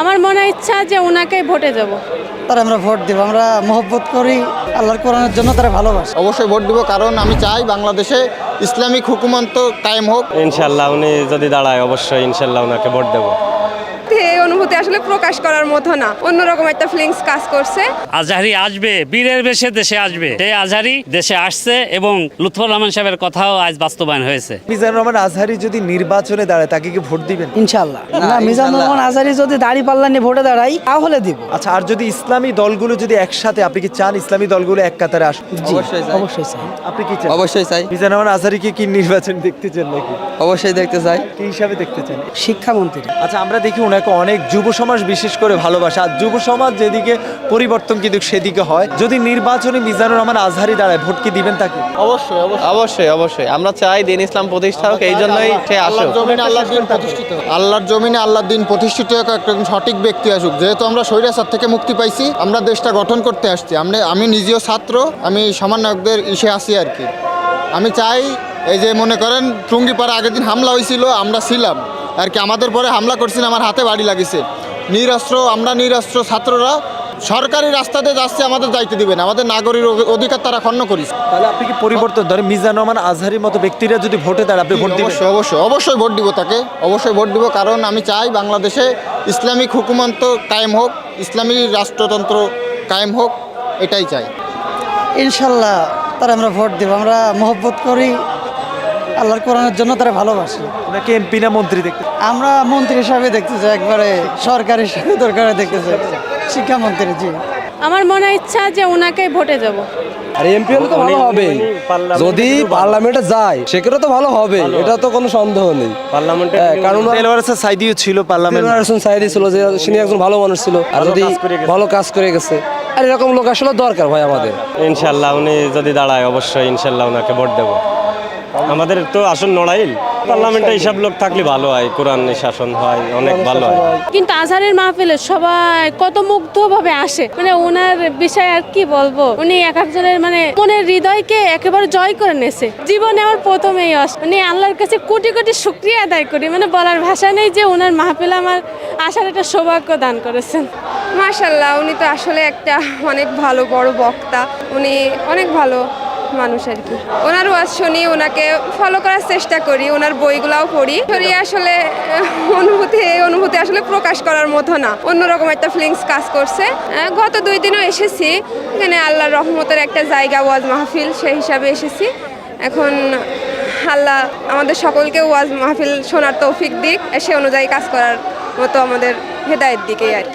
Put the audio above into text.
আমার মনে ইচ্ছা যে ওনাকে ভোটে যাব তারা আমরা ভোট দেব আমরা মহব্বত করি আল্লাহর কোরআনের জন্য তারা ভালোবাসে। অবশ্যই ভোট দিব কারণ আমি চাই বাংলাদেশে ইসলামিক হুকুমন্ত কায়েম হোক। ইনশাল্লাহ উনি যদি দাঁড়ায় অবশ্যই ইনশাল্লাহ ওনাকে ভোট দেবো। অনুভূতি আসলে প্রকাশ করার মতো না। অন্যরকম একটা ফিলিংস কাজ করছে। আজহারি আসবে বীরের বেশে দেশে আসবে। সেই আজহারি দেশে আসছে এবং লুৎফর রহমান সাহেবের কথাও আজ বাস্তবায়ন হয়েছে। মিজানুর রহমান আজহারি যদি নির্বাচনে দাঁড়ায় তাকে কি ভোট দিবেন? ইনশাল্লাহ না মিজানুর রহমান আজারি যদি দাড়ি পাল্লা নিয়ে ভোটে দাঁড়াই তাহলে দিব। আচ্ছা আর যদি ইসলামী দলগুলো যদি একসাথে আপনি কি চান ইসলামী দলগুলো এক কাতারে আসুন জি অবশ্যই চাই। আপনি কি চান? অবশ্যই চাই। মিজানুর রহমান আজহারিকে কি নির্বাচন দেখতে চান নাকি? অবশ্যই দেখতে চাই। কি হিসাবে দেখতে চান? শিক্ষামন্ত্রী। আচ্ছা আমরা দেখি ওনাকে অনেক যুব সমাজ বিশেষ করে ভালোবাসা আর যুব সমাজ যেদিকে পরিবর্তন কিন্তু সেদিকে হয়। যদি নির্বাচনে মিজানুর রহমান আজহারি দাঁড়ায় ভোট কি দিবেন তাকে? অবশ্যই অবশ্যই। অবশ্যই অবশ্যই। আমরা চাই দিন ইসলাম প্রতিষ্ঠা হোক এই জন্যই সে আল্লাহর আসুক। জমিনে আল্লাহর দিন প্রতিষ্ঠিত হোক। আল্লাহর জমিনে আল্লাহর দিন প্রতিষ্ঠিত হোক একজন সঠিক ব্যক্তি আসুক। যেহেতু আমরা স্বৈরাচার থেকে মুক্তি পাইছি আমরা দেশটা গঠন করতে আসছি। আমরা আমি নিজেও ছাত্র আমি সমন্বয়কদের ইসে আসি আর কি। আমি চাই এই যে মনে করেন টুঙ্গিপাড়া আগের দিন হামলা হয়েছিল আমরা ছিলাম। আর কি আমাদের পরে হামলা করছিল আমার হাতে বাড়ি লাগিছে। নিরস্ত্র আমরা নিরস্ত্র ছাত্ররা সরকারি রাস্তাতে যাচ্ছে আমাদের দায়িত্ব দিবেন আমাদের নাগরিক অধিকার তারা খন্ন করিস তাহলে আপনি কি পরিবর্তন ধরেন মিজানুর রহমান আজহারির মতো ব্যক্তিরা যদি ভোটে দাঁড়ায় আপনি ভোট দিবেন? অবশ্যই অবশ্যই অবশ্যই ভোট দিব তাকে। অবশ্যই ভোট দিব কারণ আমি চাই বাংলাদেশে ইসলামিক হুকুমন্ত কায়েম হোক ইসলামী রাষ্ট্রতন্ত্র কায়েম হোক এটাই চাই। ইনশাল্লাহ তারা আমরা ভোট দেব আমরা মহব্বত করি। আল্লাহর কোরআনের জন্য তারা ভালোবাসে। ওনাকে এমপি না মন্ত্রী দেখতে আমরা মন্ত্রী হিসাবে দেখতে চাই একবারে সরকারি হিসাবে দরকারে দেখতে চাই। শিক্ষামন্ত্রী জি। আমার মনে ইচ্ছা যে ওনাকেই ভোটে যাব। আর এমপি হলে তো ভালো হবে। যদি পার্লামেন্টে যায় সেক্ষেত্রে তো ভালো হবে। এটা তো কোনো সন্দেহ নেই। পার্লামেন্টে হ্যাঁ, কারণ সাইদিও ছিল পার্লামেন্ট। জেনারেশন সাইডে ছিল যে তিনি একজন ভালো মানুষ ছিল। আর যদি কাজ করে গেছে। ভালো কাজ করে গেছে। আর এরকম লোক আসলে দরকার ভাই আমাদের। ইনশাল্লাহ উনি যদি দাঁড়ায় অবশ্যই ইনশাল্লাহ ওনাকে ভোট দেবো। আমাদের তো আসন নড়াইল পার্লামেন্টে এইসব লোক থাকলে ভালো হয় কোরআন শাসন হয় অনেক ভালো হয়। কিন্তু আজহারের মাহফিলে সবাই কত মুগ্ধভাবে আসে। মানে ওনার বিষয়ে আর কি বলব? উনি এক একজনের মানে মনের হৃদয়কে একেবারে জয় করে নেছে। জীবনে আমার প্রথম এই অস মানে আল্লাহর কাছে কোটি কোটি শুক্রিয়া আদায় করি। মানে বলার ভাষা নেই যে ওনার মাহফিলে আমার আসার একটা সৌভাগ্য দান করেছেন। মাশাল্লাহ উনি তো আসলে একটা অনেক ভালো বড় বক্তা। উনি অনেক ভালো মানুষ আর কি। ওনার ওয়াজ শুনি, ওনাকে ফলো করার চেষ্টা করি, ওনার বইগুলাও পড়ি। পড়ি আসলে, অনুভূতি অনুভূতি আসলে প্রকাশ করার মতো না। অন্যরকম একটা ফিলিংস কাজ করছে। গত দুই দিনও এসেছি। এখানে আল্লাহর রহমতের একটা জায়গা, ওয়াজ মাহফিল, সেই হিসাবে এসেছি। এখন আল্লাহ আমাদের সকলকে ওয়াজ মাহফিল শোনার তৌফিক দিক, সে অনুযায়ী কাজ করার মতো আমাদের হেদায়ের দিকেই আর কি।